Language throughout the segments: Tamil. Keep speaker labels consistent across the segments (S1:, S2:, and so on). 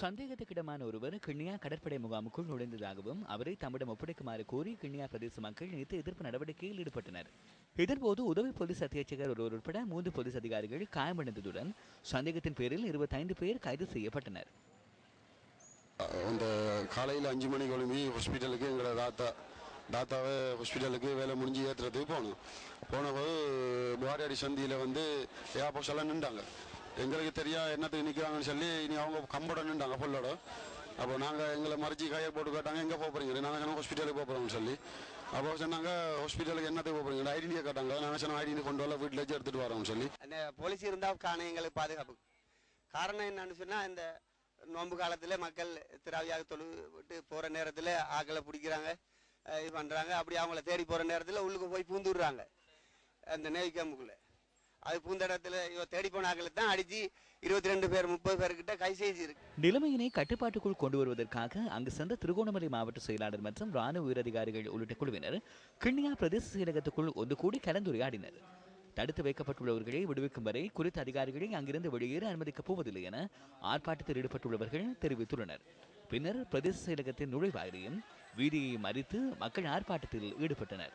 S1: சந்தேகத்துக்கிடமான ஒருவர் கிண்ணியா கடற்படை முகாமுக்குள் நுழைந்ததாகவும் அவரை தம்மிடம் ஒப்படைக்குமாறு கோரி கிண்ணியா பிரதேச மக்கள் நேற்று எதிர்ப்பு நடவடிக்கையில் ஈடுபட்டனர். இதன்போது உதவி போலீஸ் அத்தியட்சகர் ஒருவர் உட்பட மூன்று போலீஸ் அதிகாரிகள் காயமடைந்ததுடன் சந்தேகத்தின் பேரில் இருபத்தைந்து பேர் கைது செய்யப்பட்டனர்.
S2: அந்த காலையில் அஞ்சு மணி கிளம்பி ஹாஸ்பிட்டலுக்கு எங்களை தாத்தா தாத்தாவை ஹாஸ்பிட்டலுக்கு வேலை முடிஞ்சு ஏற்றுறதுக்கு போனோம். போனபோது புகாரியாடி சந்தியில் வந்து ஏர்போர்ட்ஸ் எல்லாம் நின்றாங்க. எங்களுக்கு தெரியா என்னத்துக்கு நிற்கிறாங்கன்னு சொல்லி இனி அவங்க கம்போட நின்றாங்க பொல்லோட அப்போ நாங்கள் எங்களை மறைச்சி கையை போட்டு கேட்டாங்க எங்கே போக போகிறீங்க நாங்கள் சொன்னோம் ஹாஸ்பிட்டலுக்கு போகிறோம்னு சொல்லி. அப்போ சொன்னாங்க ஹாஸ்பிட்டலுக்கு என்னத்துக்கு போகிறீங்க ஐடென்டியை கேட்டாங்க. நாங்கள் சொன்னோம் ஐடென்டி கொண்டு வரல வீட்டில் வச்சு எடுத்துகிட்டு வரோம்னு சொல்லி.
S3: அந்த போலீஸ் இருந்தால் காரணம் எங்களுக்கு பாதுகாப்பு. காரணம் என்னன்னு சொன்னால் இந்த நோன்பு காலத்தில் மக்கள் திராவியாக தொழு விட்டு போகிற நேரத்தில் ஆக்களை பிடிக்கிறாங்க இது பண்ணுறாங்க அப்படி அவங்கள தேடி போகிற நேரத்தில் உள்ளுக்கு போய் பூந்துடுறாங்க அந்த நேவிக்காமுக்குள்ளே கேம்புக்குள்ளே அது பூந்தடத்தில் இடத்துல தேடி போன தான் அடித்து இருபத்தி ரெண்டு பேர் முப்பது பேர்கிட்ட கை செய்திருக்கு
S1: நிலைமையினை கட்டுப்பாட்டுக்குள் கொண்டு வருவதற்காக அங்கு சென்ற திருகோணமலை மாவட்ட செயலாளர் மற்றும் ராணுவ உயரதிகாரிகள் உள்ளிட்ட குழுவினர் கிண்ணியா பிரதேச செயலகத்துக்குள் ஒன்று கூடி கலந்துரையாடினர். தடுத்து வைக்கப்பட்டுள்ளவர்களை விடுவிக்கும் வரை குறித்த அதிகாரிகளை அங்கிருந்து வெளியேற அனுமதிக்கப் போவதில்லை என ஆர்ப்பாட்டத்தில் ஈடுபட்டுள்ளவர்கள் தெரிவித்துள்ளனர். பின்னர் பிரதேச செயலகத்தின் நுழைவாயிலையும் வீதியை மறித்து மக்கள் ஆர்ப்பாட்டத்தில் ஈடுபட்டனர்.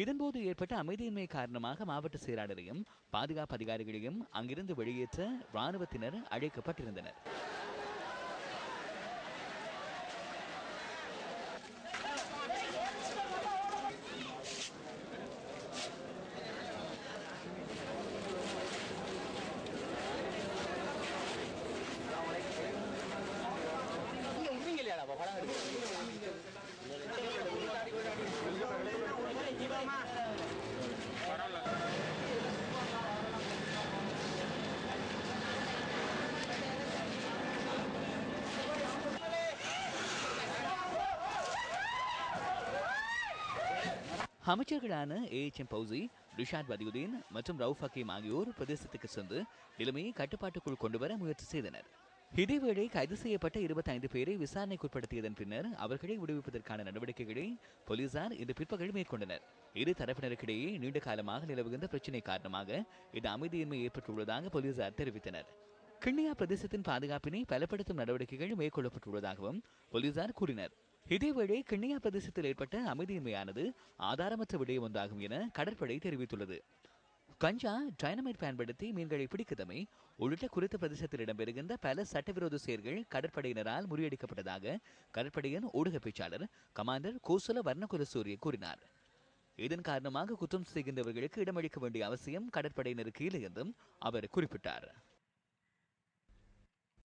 S1: இதன்போது ஏற்பட்ட அமைதியின்மை காரணமாக மாவட்ட செயலாளரையும் பாதுகாப்பு அதிகாரிகளையும் அங்கிருந்து வெளியேற்ற ராணுவத்தினர் அழைக்கப்பட்டிருந்தனர். அமைச்சர்களான A H M Fowzie Rishad Bathiudeen மற்றும் ரவுஃப் ஹக்கீம் ஆகியோர் பிரதேசத்துக்கு சென்று நிலைமையை கட்டுப்பாட்டுக்குள் கொண்டுவர முயற்சி செய்தனர். இதேவேளை கைது செய்யப்பட்ட இருபத்தைந்து பேரை விசாரணைக்குட்படுத்தியதன் பின்னர் அவர்களை விடுவிப்பதற்கான நடவடிக்கைகளை போலீசார் இந்த பிற்பகல் மேற்கொண்டனர். இரு தரப்பினருக்கிடையே நீண்ட காலமாக நிலவுகின்ற பிரச்சினை காரணமாக இந்த அமைதியின்மை ஏற்பட்டுள்ளதாக போலீசார் தெரிவித்தனர். கிண்ணியா பிரதேசத்தின் பாதுகாப்பினை பலப்படுத்தும் நடவடிக்கைகள் மேற்கொள்ளப்பட்டுள்ளதாகவும் போலீசார் கூறினர். இதேவேளை கிண்ணியா பிரதேசத்தில் ஏற்பட்ட அமைதியின்மையானது ஆதாரமற்ற விடயம் ஒன்றாகும் என கடற்படை தெரிவித்துள்ளது. கஞ்சா டைனமைட் பயன்படுத்தி மீன்களை பிடிக்கதமை உள்ளிட்ட குறித்த பிரதேசத்தில் இடம்பெறுகின்ற பல சட்டவிரோத செயல்கள் கடற்படையினரால் முறியடிக்கப்பட்டதாக கடற்படையின் ஊடக பேச்சாளர் கமாண்டர் கோசல வர்ணகுலசூரிய கூறினார். இதன் காரணமாக குற்றம் செய்கின்றவர்களுக்கு இடமளிக்க வேண்டிய அவசியம் கடற்படையினருக்கு இல்லை என்றும் அவர் குறிப்பிட்டார்.